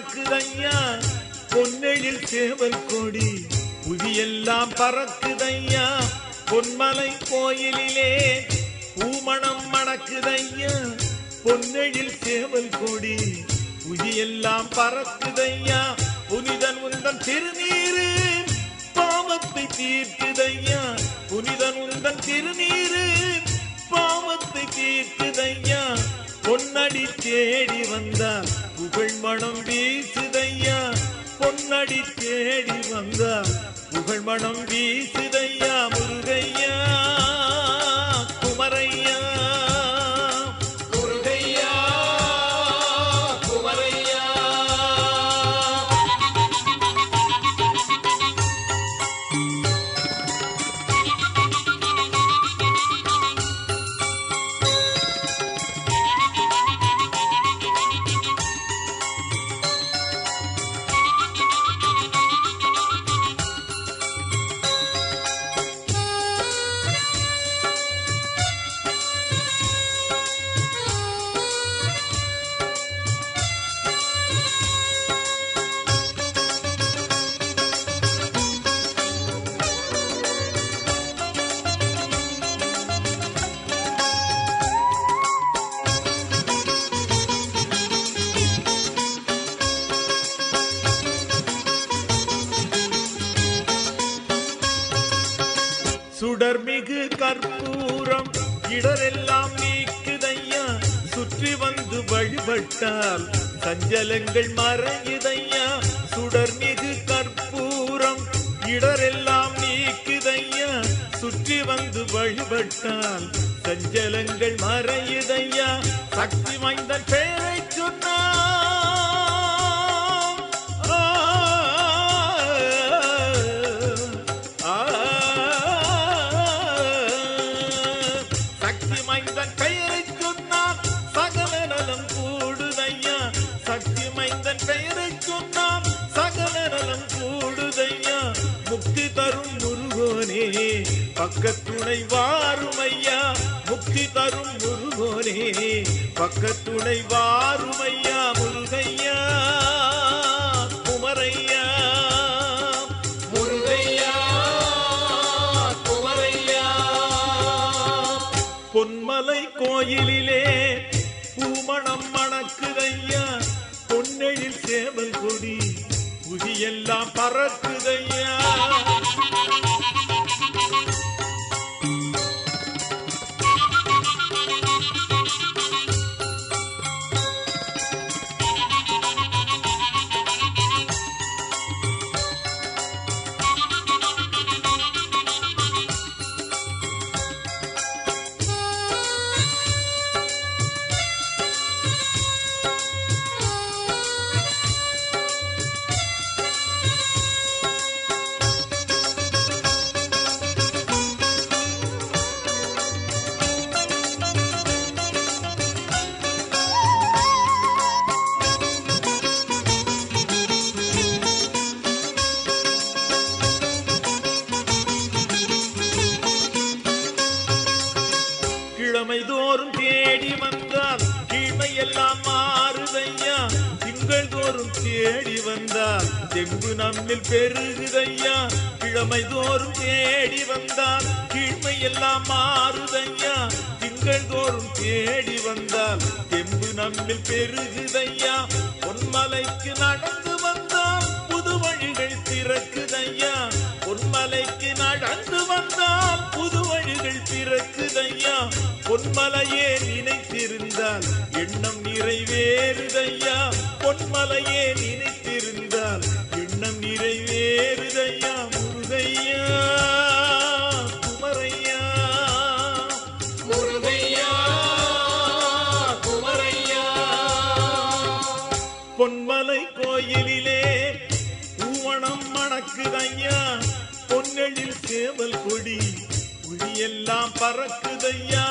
மணக்குதையா பொன்னெழில் சேவல் கொடி. புதியெல்லாம் பறக்குதையா பொன்மலை கோயிலிலே. பூமணம் மணக்குதையா பொன்னெழில் சேவல் கொடி. புதியெல்லாம் பறக்குதையா புனிதன் உந்தன் திருநீரு பாவத்தை தீர்க்குதையா. புனிதன் உந்தன் திருநீரு பாவத்தை தீர்க்குதையா. பொன்னடி தேடி வந்தார் புகழ் மனம் வீசுதையா? பொன்னடி தேடி வந்தார் புகழ் மனம் வீசுதையா முருகையா? இடரெல்லாம் நீக்குதையா? சுற்றி வந்து வழிபட்டால் சஞ்சலங்கள் மறையுதையா? சுடர் மிகு கற்பூரம் இடரெல்லாம் நீக்குதையா? சுற்றி வந்து வழிபட்டால் சஞ்சலங்கள் மறையுதையா? சக்தி வாய்ந்த பக்கத்துணை வாருமையா முக்தி தரும் முருகோனே. பக்கத்துணை வாருமையா முருகையா குமரையா. முருகையா குமரையா. பொன்மலை கோயிலிலே பூமணம் மணக்குதையா பொன்னெழில் சேவல் கொடி புதியெல்லாம் பறக்குதையா. தேடி வந்தால் தெம்பு நம்மில் பெருகுதையா? கிழமை தோறும் தேடி வந்தால் கீழ்மை எல்லாம் மாறுதையா? திங்கள் தோறும் தேடி வந்தால் தெம்பு நம்மில் பெருகுதையா? பொன்மலைக்கு நடந்து வந்தால் புது வழிகள் திறக்குதையா? பொன்மலைக்கு நடந்து வந்தால் வழிகள் திறக்குதையா பொன்மலையே நினைத்திருந்தால் எண்ணம் நிறைவேறுதையா? பொன்மலையே நினைத்திருந்தால் எண்ணம் நிறைவேறுதையா? முருகையா குமரையா முருகையா குமரையா. பொன்மலை கோயிலிலே பூவணம் மணக்குதையா? பொன்னெழில் சேவல் கொடி எல்லாம் பறக்குதையா